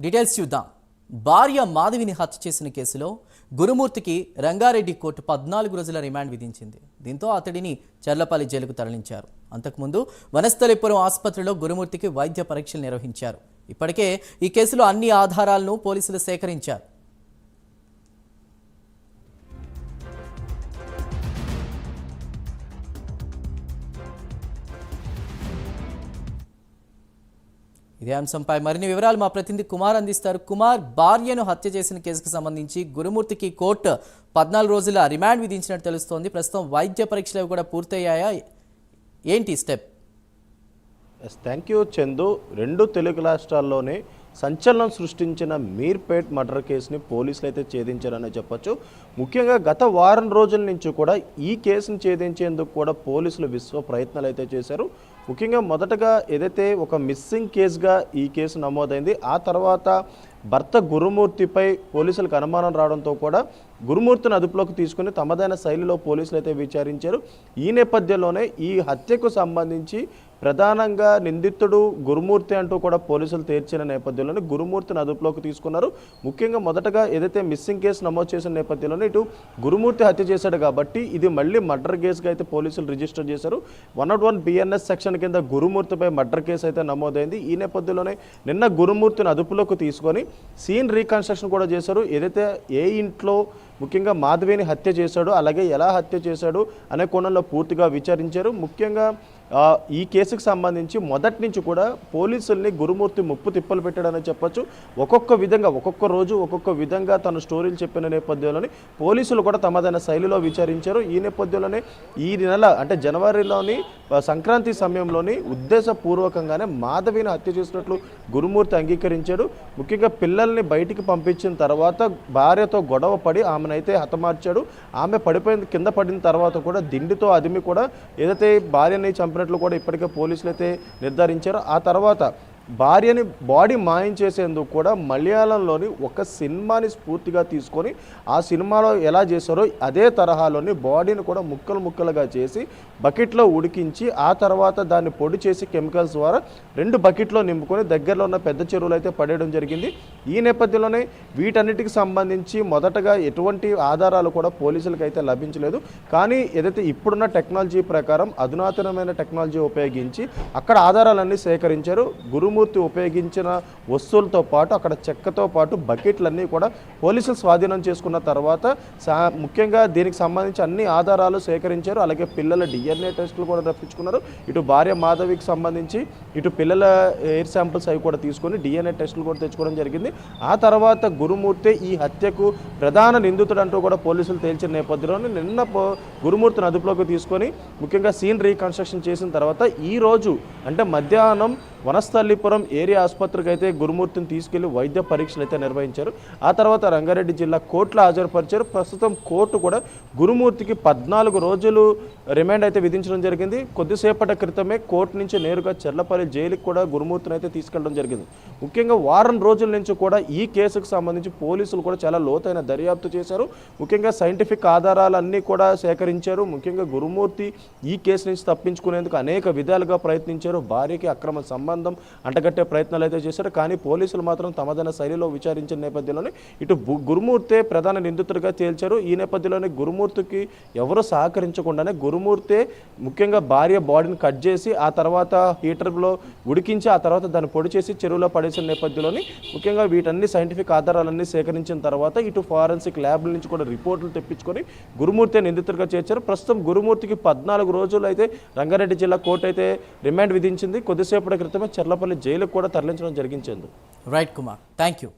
Details చూద్దాం. భార్య మాధవిని హత్య చేసిన కేసులో గురుమూర్తికి రంగారెడ్డి కోర్టు పద్నాలుగు రోజుల రిమాండ్ విధించింది. దీంతో అతడిని చర్లపల్లి జైలుకు తరలించారు. అంతకుముందు వనస్థలిపురం ఆసుపత్రిలో గురుమూర్తికి వైద్య పరీక్షలు నిర్వహించారు. ఇప్పటికే ఈ కేసులో అన్ని ఆధారాలను పోలీసులు సేకరించారు. ఇదే అంశంపై మరిన్ని వివరాలు మా ప్రతినిధి కుమార్ అందిస్తారు. కుమార్ భార్యను హత్య చేసిన కేసుకు సంబంధించి గురుమూర్తికి కోర్టు పద్నాలుగు రోజుల రిమాండ్ విధించినట్టు తెలుస్తోంది. ప్రస్తుతం వైద్య పరీక్షలు కూడా పూర్తయ్యాయా? ఏంటి step? Yes thank you Chandu. రెండు తెలుగు రాష్ట్రాల్లోనే సంచలనం సృష్టించిన మీర్పేట్ మర్డర్ కేసుని పోలీసులు అయితే ఛేదించారని చెప్పొచ్చు. ముఖ్యంగా గత వారం రోజుల నుంచి కూడా ఈ కేసును ఛేదించేందుకు కూడా పోలీసులు విశ్వ ప్రయత్నాలు అయితే చేశారు. ముఖ్యంగా మొదటగా ఏదైతే ఒక మిస్సింగ్ కేసుగా ఈ కేసు నమోదైంది ఆ తర్వాత భర్త గురుమూర్తిపై పోలీసులకు అనుమానం రావడంతో కూడా గురుమూర్తిని అదుపులోకి తీసుకుని తమదైన శైలిలో పోలీసులు అయితే విచారించారు. ఈ నేపథ్యంలోనే ఈ హత్యకు సంబంధించి ప్రధానంగా నిందితుడు గురుమూర్తి అంటూ కూడా పోలీసులు తీర్చిన నేపథ్యంలోనే గురుమూర్తిని అదుపులోకి తీసుకున్నారు. ముఖ్యంగా మొదటగా ఏదైతే మిస్సింగ్ కేసు నమోదు చేసిన నేపథ్యంలోనే ఇటు గురుమూర్తి హత్య చేశాడు కాబట్టి ఇది మళ్ళీ మర్డర్ కేసుగా అయితే పోలీసులు రిజిస్టర్ చేశారు. One not one BNS section కింద గురుమూర్తిపై మర్డర్ కేసు అయితే నమోదైంది. ఈ నేపథ్యంలోనే నిన్న గురుమూర్తిని అదుపులోకి తీసుకొని సీన్ రీకన్స్ట్రక్షన్ కూడా చేశారు. ఏదైతే ఏ ఇంట్లో ముఖ్యంగా మాధవిని హత్య చేశాడు అలాగే ఎలా హత్య చేశాడు అనే కోణంలో పూర్తిగా విచారించారు. ముఖ్యంగా ఈ కేసుకు సంబంధించి మొదటి నుంచి కూడా పోలీసుల్ని గురుమూర్తి ముప్పు తిప్పలు పెట్టాడని చెప్పొచ్చు. ఒక్కొక్క విధంగా ఒక్కొక్క రోజు ఒక్కొక్క విధంగా తన స్టోరీలు చెప్పిన నేపథ్యంలోని పోలీసులు కూడా తమదైన శైలిలో విచారించారు. ఈ నేపథ్యంలోనే ఈ నెల అంటే జనవరిలోని సంక్రాంతి సమయంలోని ఉద్దేశపూర్వకంగానే మాధవిని హత్య చేసినట్లు గురుమూర్తి అంగీకరించాడు. ముఖ్యంగా పిల్లల్ని బయటికి పంపించిన తర్వాత భార్యతో గొడవ పడి ఆమెనైతే హతమార్చాడు. ఆమె పడిపోయిన కింద పడిన తర్వాత కూడా దిండితో అదిమి కూడా ఏదైతే భార్యని చంపి చంపినట్లు కూడా ఇప్పటికే పోలీసులు అయితే నిర్ధారించారు. ఆ తర్వాత భార్యని బాడీ మాయం చేసేందుకు కూడా మలయాళంలోని ఒక సినిమాని స్ఫూర్తిగా తీసుకొని ఆ సినిమాలో ఎలా చేశారో అదే తరహాలోని బాడీని కూడా ముక్కలు ముక్కలుగా చేసి బకెట్లో ఉడికించి ఆ తర్వాత దాన్ని పొడి చేసి కెమికల్స్ ద్వారా రెండు బకెట్లో నింపుకొని దగ్గరలో ఉన్న పెద్ద చెరువులు అయితే పడేయడం జరిగింది. ఈ నేపథ్యంలోనే వీటన్నిటికి సంబంధించి మొదటగా ఎటువంటి ఆధారాలు కూడా పోలీసులకు అయితే లభించలేదు. కానీ ఏదైతే ఇప్పుడున్న టెక్నాలజీ ప్రకారం అధునాతనమైన టెక్నాలజీ ఉపయోగించి అక్కడ ఆధారాలన్నీ సేకరించారు. గురుమూర్తి ఉపయోగించిన వస్తువులతో పాటు అక్కడ చెక్కతో పాటు బకెట్లన్నీ కూడా పోలీసులు స్వాధీనం చేసుకున్న తర్వాత సా- ముఖ్యంగా దీనికి సంబంధించి అన్ని ఆధారాలు సేకరించారు. అలాగే పిల్లల డిఎన్ఏ టెస్టులు కూడా రప్పించుకున్నారు. ఇటు భార్య మాధవికి సంబంధించి ఇటు పిల్లల ఎయిర్ శాంపిల్స్ అవి కూడా తీసుకొని డిఎన్ఏ టెస్టులు కూడా తెచ్చుకోవడం జరిగింది. ఆ తర్వాత గురుమూర్తి ఈ హత్యకు ప్రధాన నిందితుడు అంటూ కూడా పోలీసులు తేల్చిన నేపథ్యంలోనే నిన్న గురుమూర్తిని అదుపులోకి తీసుకొని ముఖ్యంగా సీన్ రీకన్స్ట్రక్షన్ చేసిన తర్వాత ఈ రోజు అంటే మధ్యాహ్నం వనస్థలిపురం ఏరియా ఆసుపత్రికి అయితే గురుమూర్తిని తీసుకెళ్ళి వైద్య పరీక్షలు అయితే నిర్వహించారు. ఆ తర్వాత రంగారెడ్డి జిల్లా కోర్టులో హాజరుపరిచారు. ప్రస్తుతం కోర్టు కూడా గురుమూర్తికి పద్నాలుగు రోజులు రిమాండ్ అయితే విధించడం జరిగింది. కొద్దిసేపటి క్రితమే కోర్టు నుంచి నేరుగా చెర్లపల్లి జైలుకి కూడా గురుమూర్తిని అయితే తీసుకెళ్ళడం జరిగింది. ముఖ్యంగా వారం రోజుల నుంచి కూడా ఈ కేసుకు సంబంధించి పోలీసులు కూడా చాలా లోతైన దర్యాప్తు చేశారు. ముఖ్యంగా సైంటిఫిక్ ఆధారాలన్నీ కూడా సేకరించారు. ముఖ్యంగా గురుమూర్తి ఈ కేసు నుంచి తప్పించుకునేందుకు అనేక విధాలుగా ప్రయత్నించారు. భార్యకి అక్రమ సంబంధం అంటగట్టే ప్రయత్నాలు అయితే చేశారు. కానీ పోలీసులు మాత్రం తమదైన శైలిలో విచారించిన నేపథ్యంలోనే ఇటు గురుమూర్తే ప్రధాన నిందితుడిగా తేల్చారు. ఈ నేపథ్యంలోనే గురుమూర్తికి ఎవరు సహకరించకుండానే గురుమూర్తే ముఖ్యంగా భార్య బాడీని కట్ చేసి ఆ తర్వాత హీటర్లో ఉడికించి ఆ తర్వాత దాన్ని పొడి చేసి చెరువులో పడేసిన నేపథ్యంలోని ముఖ్యంగా వీటన్ని సైంటిఫిక్ ఆధారాలన్నీ సేకరించిన తర్వాత ఇటు ఫారెన్సిక్ ల్యాబ్ల నుంచి కూడా రిపోర్టులు తెప్పించుకొని గురుమూర్తి నిందితుడిగా చేర్చారు. ప్రస్తుతం గురుమూర్తికి పద్నాలుగు రోజులు అయితే రంగారెడ్డి జిల్లా కోర్టు అయితే రిమాండ్ విధించింది. కొద్దిసేపటి క్రితమే చెర్లపల్లి జైలుకు కూడా తరలించడం జరిగించింది రైట్ కుమార్ థ్యాంక్ యూ